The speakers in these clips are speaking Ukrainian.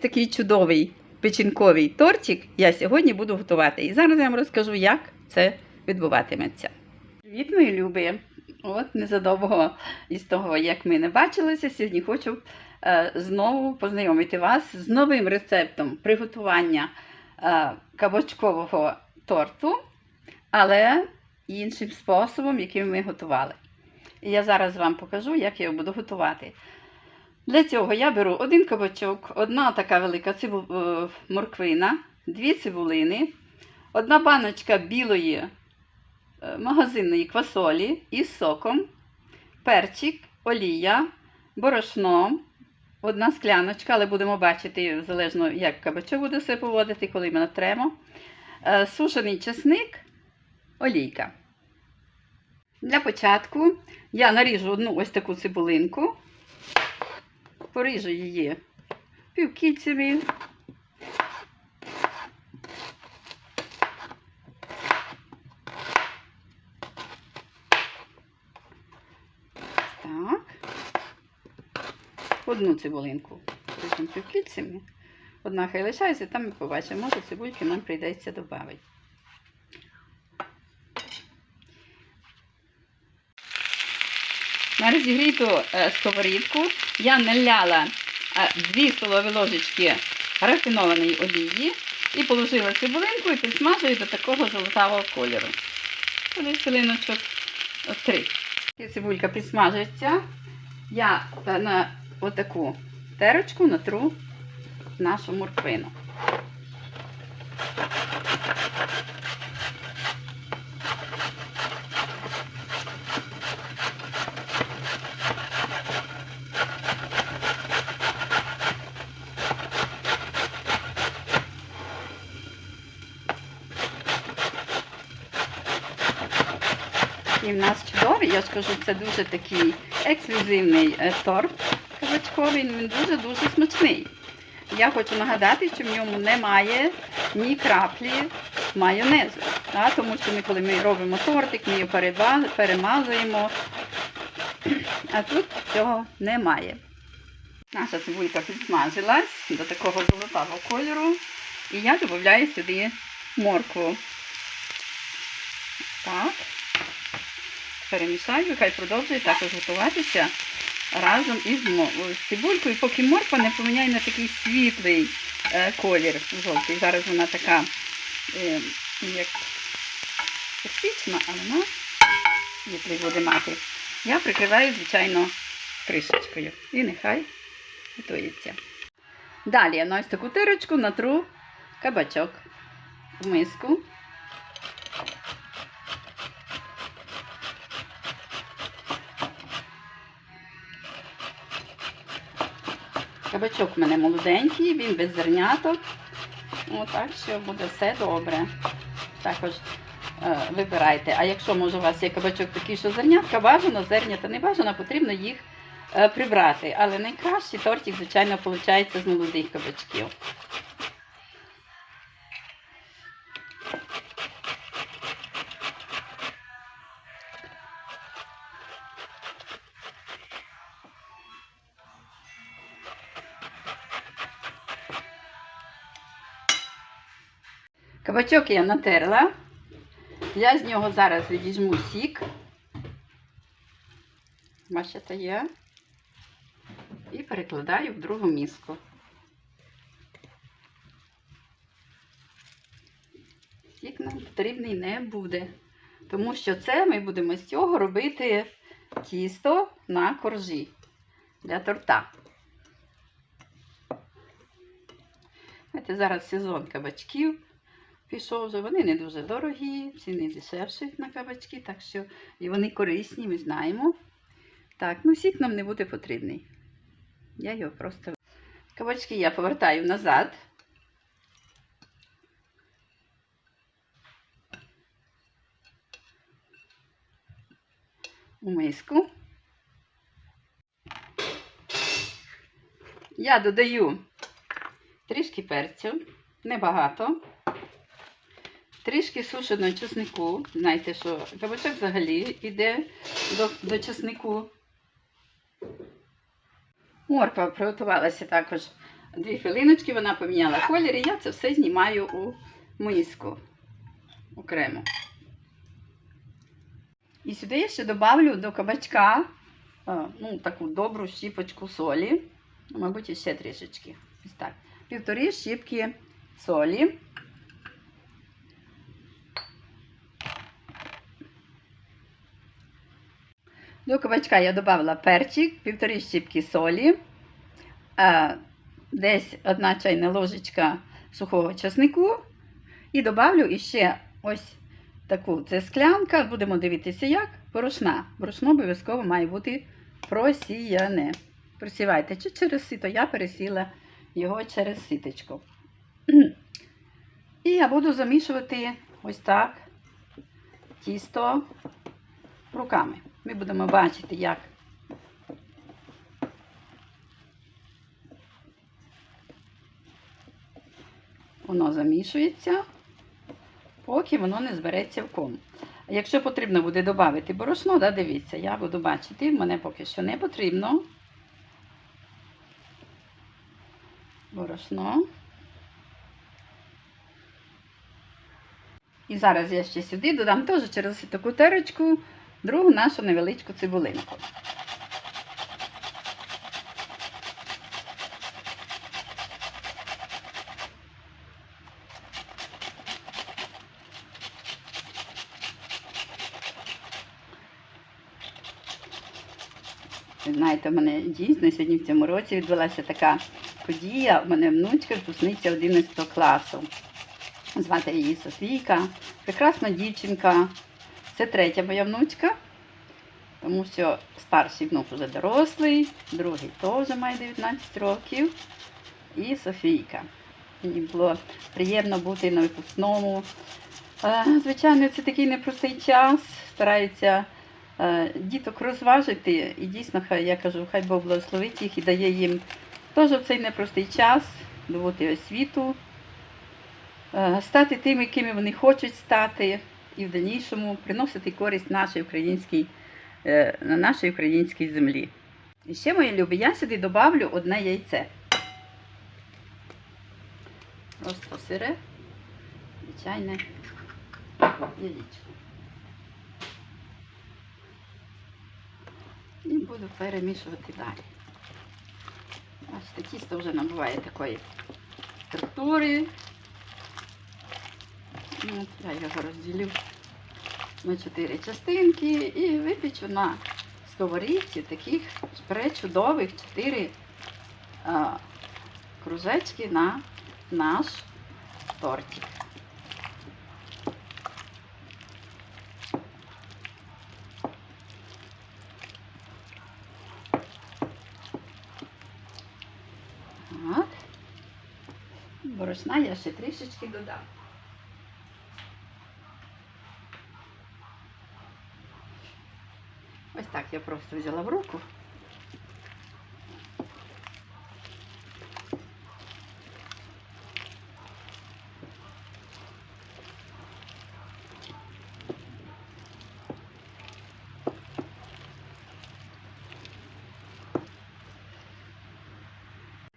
такий чудовий печінковий тортик я сьогодні буду готувати. І зараз я вам розкажу, як це відбуватиметься. Привіт, мої любі! От незадовго із того, як ми не бачилися, сьогодні хочу е, знову познайомити вас з новим рецептом приготування е, кабачкового торту, але іншим способом, яким ми готували. І я зараз вам покажу, як я його буду готувати. Для цього я беру один кабачок, одна така велика е, морквина, дві цибулини, одна баночка білої е, магазинної квасолі із соком, перчик, олія, борошно, одна скляночка, але будемо бачити залежно, як кабачок буде себе поводити, коли ми натремо, е, сушений чесник, олійка. Для початку я наріжу одну ось таку цибулинку поріжу її півкільцями. Так. Одну цибулинку поріжемо півкільцями. Одна хай лишається, там ми побачимо, може цибульки нам прийдеться додати. На розігріту е, сковорідку я наляла 2 столові ложечки рафінованої олії і положила цибулинку і підсмажую до такого золотавого кольору. Туди хвилиночок 3. Цибулька підсмажується. Я е, на отаку терочку натру нашу морквину. Нас чудовий, я скажу, це дуже такий ексклюзивний е, торт кабачковий, він дуже-дуже смачний. Я хочу нагадати, що в ньому немає ні краплі майонезу. Так? Тому що ми, коли ми робимо тортик, ми його перемазуємо. А тут цього немає. Наша цибулька підсмажилась до такого золотавого кольору. І я додаю сюди моркву. Так перемішаю, хай продовжує також готуватися разом із цибулькою, поки морква не поміняє на такий світлий е, колір жовтий. Зараз вона така е, як токсична, але вона світлий буде мати. Я прикриваю, звичайно, кришечкою. І нехай готується. Далі я на таку тирочку натру кабачок в миску. Кабачок в мене молоденький, він без зерняток. Ну, так що буде все добре. Також е, вибирайте. А якщо може у вас є кабачок такий, що зернятка, бажано, зернята не бажано, потрібно їх е, прибрати. Але найкращий тортик, звичайно, виходить з молодих кабачків. Кабачок я натерла. Я з нього зараз відіжму сік. Бачите, є. І перекладаю в другу миску. Сік нам потрібний не буде. Тому що це ми будемо з цього робити тісто на коржі для торта. Знаєте, зараз сезон кабачків вже. Вони не дуже дорогі, ціни дешевші на кабачки, так що і вони корисні, ми знаємо. Так, ну сік нам не буде потрібний. Я його просто. Кабачки я повертаю назад. У миску. Я додаю трішки перцю, небагато. Трішки сушеного чеснику. Знаєте, що кабачок взагалі йде до, до чеснику. Морква приготувалася також дві хвилиночки, вона поміняла колір, і я це все знімаю у миску окремо. І сюди я ще додавлю до кабачка е, ну, таку добру щіпочку солі. Мабуть, ще трішечки. Ось так. Півтори щіпки солі. До кабачка я додала перчик, півтори щіпки солі, е, десь одна чайна ложечка сухого часнику. І додавлю іще ось таку це склянка. Будемо дивитися, як порошна. Борошно обов'язково має бути просіяне. Просівайте чи через сито. Я пересіла його через ситочку. І я буду замішувати ось так тісто руками. Ми будемо бачити, як воно замішується, поки воно не збереться в ком. Якщо потрібно буде додати борошно, да, дивіться, я буду бачити, мене поки що не потрібно. Борошно. І зараз я ще сюди додам теж через таку терочку другу нашу невеличку цибулинку. Ви знаєте, в мене дійсно сьогодні в цьому році відбулася така подія. У мене внучка випускниця 11 класу. Звати її Софійка. Прекрасна дівчинка. Це третя моя внучка, тому що старший внук вже дорослий, другий теж має 19 років. І Софійка. Мені було приємно бути на випускному. Звичайно, це такий непростий час. Стараються е, діток розважити. І дійсно, хай я кажу, хай Бог благословить їх і дає їм теж в цей непростий час добути освіту, е, стати тими, якими вони хочуть стати, і в дальнішому приносити користь нашій українській, е, на нашій українській землі. І ще, мої любі, я сюди добавлю одне яйце. Просто сире, звичайне яєчко. І буду перемішувати далі. Бачите, тісто вже набуває такої структури. От, я його розділю на чотири частинки і випічу на сковорідці таких пречудових чотири а, кружечки на наш тортик. Так. Борошна я ще трішечки додам. Ось так я просто взяла в руку.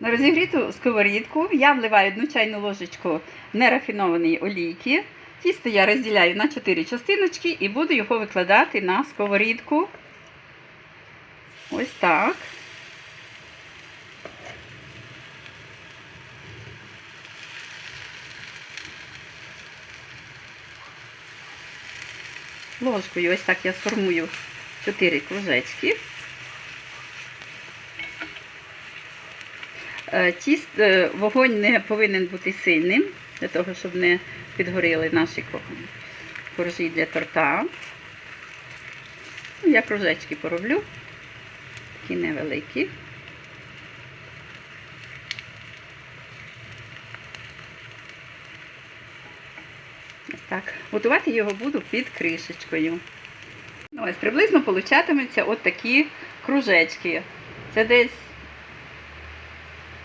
На розігріту сковорідку я вливаю одну чайну ложечку нерафінованої олійки. Тісто я розділяю на 4 частиночки і буду його викладати на сковорідку. Ось так. Ложкою ось так я сформую 4 кружечки. Е, Тіст, е, вогонь не повинен бути сильним, для того, щоб не підгоріли наші коржі для торта. Ну, Я кружечки пороблю, такі невеликі. Так. Готувати його буду під кришечкою. Ну, ось приблизно получатимуться от такі кружечки. Це десь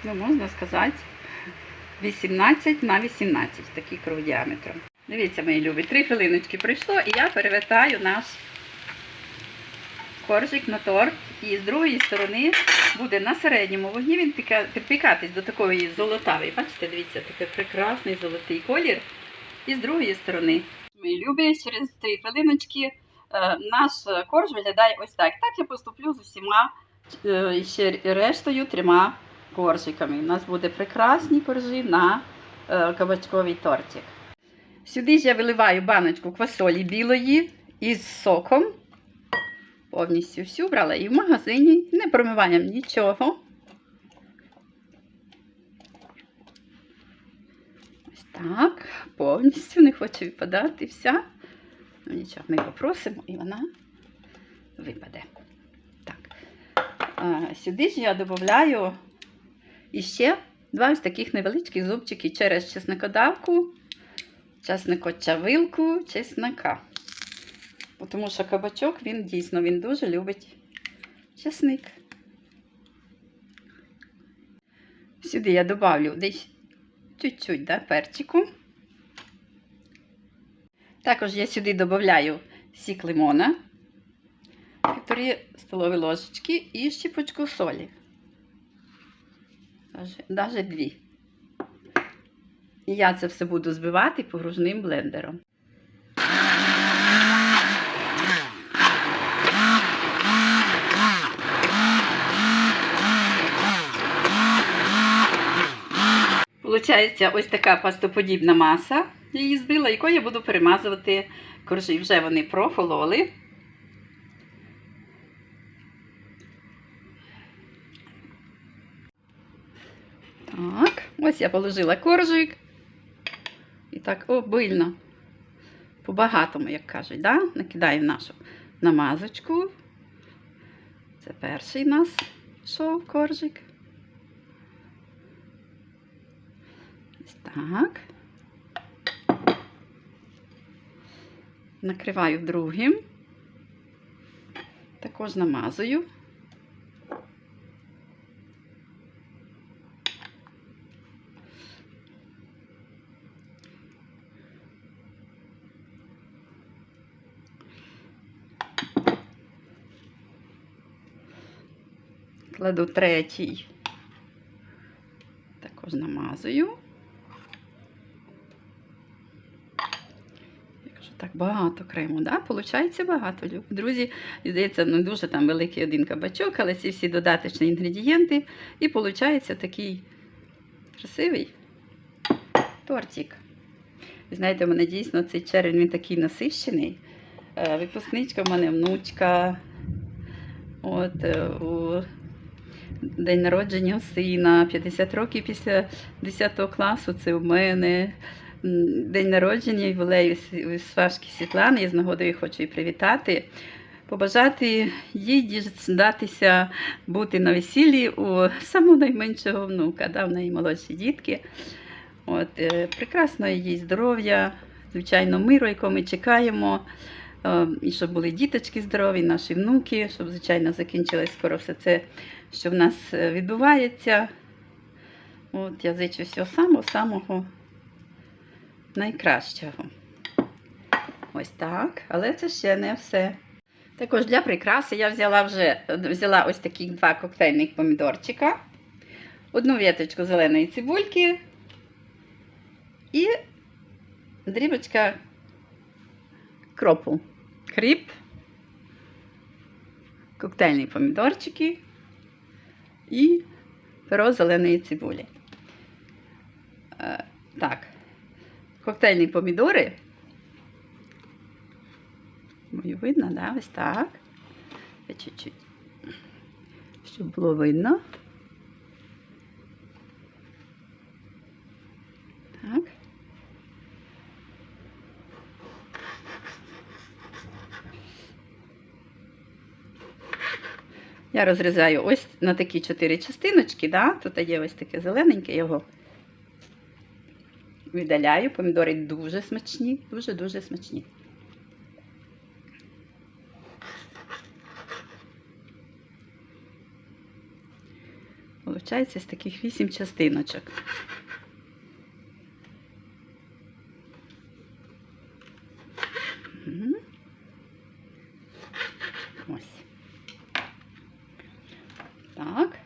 ну, можна сказати, 18 на 18, такий круг діаметром. Дивіться, мої любі, три хвилиночки пройшло, і я перевертаю наш коржик на торт, і з другої сторони буде на середньому вогні він піка- підпікатись до такої золотавої. Бачите, дивіться, такий прекрасний золотий колір. І з другої сторони. Мої любі, через три хвилиночки е, наш корж виглядає ось так. Так я поступлю з усіма е, ще рештою трьома коржиками. У нас буде прекрасні коржі на е, кабачковий тортик. Сюди ж я виливаю баночку квасолі білої із соком. Повністю всю брала і в магазині, не промиваємо нічого. Ось так, повністю не хоче випадати вся. Ну нічого, ми попросимо і вона випаде. Так. А, сюди ж я додаю іще два ось таких невеличких зубчики через чесникодавку, чесникочавилку, чеснока. Тому що кабачок, він дійсно він дуже любить чесник. Сюди я додавлю десь чуть-чуть да, перчику. Також я сюди додаю сік лимона, півтори столові ложечки і щіпочку солі. Даже дві. І я це все буду збивати погружним блендером. Получається ось така пастоподібна маса. Її збила, якою я буду перемазувати коржі. Вже вони прохололи. Так, ось я положила коржик. І так обильно, по-багатому, як кажуть, да? накидаю нашу намазочку. Це перший у нас шов коржик. Ось так. Накриваю другим. Також намазую. Кладу третій. Також намазую. Я кажу, так багато крему, да? Получається багато. Друзі, здається, не дуже там великий один кабачок, але ці всі додаточні інгредієнти. І виходить такий красивий тортик. Ви знаєте, у мене дійсно цей червень він такий насищений. Е, Випускничка в мене внучка. От, е, у день народження сина, 50 років після 10 класу це у мене. День народження ювілею С- Свашки Світлани. Я з нагодою хочу її привітати. Побажати їй діждатися бути на весіллі у самого найменшого внука, да, в неї молодші дітки. От, е, прекрасного їй здоров'я, звичайно, миру, якого ми чекаємо. Е, І щоб були діточки здорові, наші внуки, щоб, звичайно, закінчилось скоро все це, що в нас е, відбувається. От, я зичу всього самого-самого найкращого. Ось так. Але це ще не все. Також для прикраси я взяла вже взяла ось таких два коктейльних помідорчика, одну віточку зеленої цибульки і дрібочка кропу. Кріп, коктейльні помідорчики і перо зеленої цибулі. Е, так, коктейльні помідори. Мою видно, да? Ось так. Чуть-чуть, щоб було видно. Так. Я розрізаю ось на такі чотири частиночки, да? тут є ось таке зелененьке, його віддаляю. Помідори дуже смачні, дуже-дуже смачні. Получається з таких 8 частиночок. Ось. Так.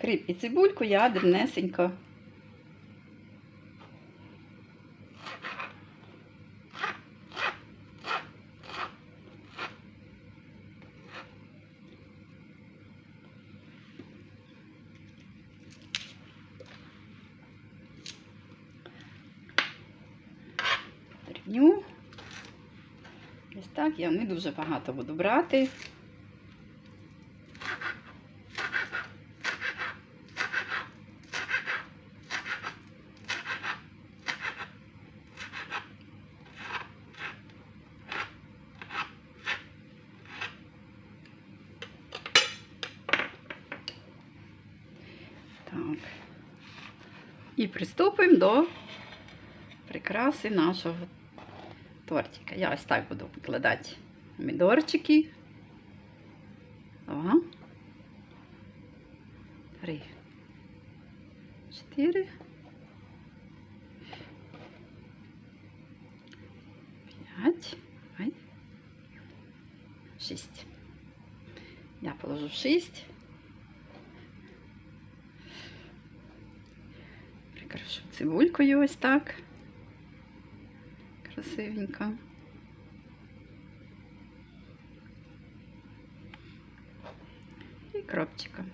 Кріп і цибульку я дрібнесенько Дрібню. Ось так я не дуже багато буду брати. Так. І приступимо до прикраси нашого тортика. Я ось так буду викладати помідорчики. Два. Три. Чотири. П'ять. Шість. Я положу шість. Прикрашу цибулькою ось так. Красивенько. І кропчиком.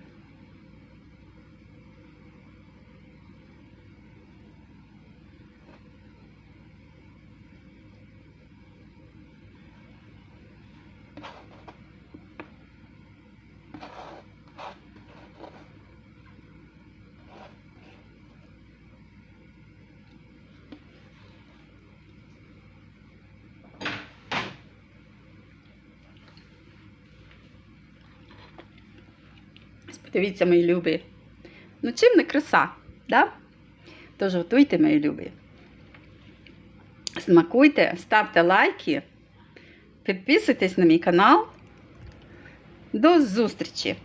Ось Подивіться, мої любі. Ну, чим не краса, да? Тож готуйте, мої любі. Смакуйте, ставте лайки, підписуйтесь на мій канал. До зустрічі!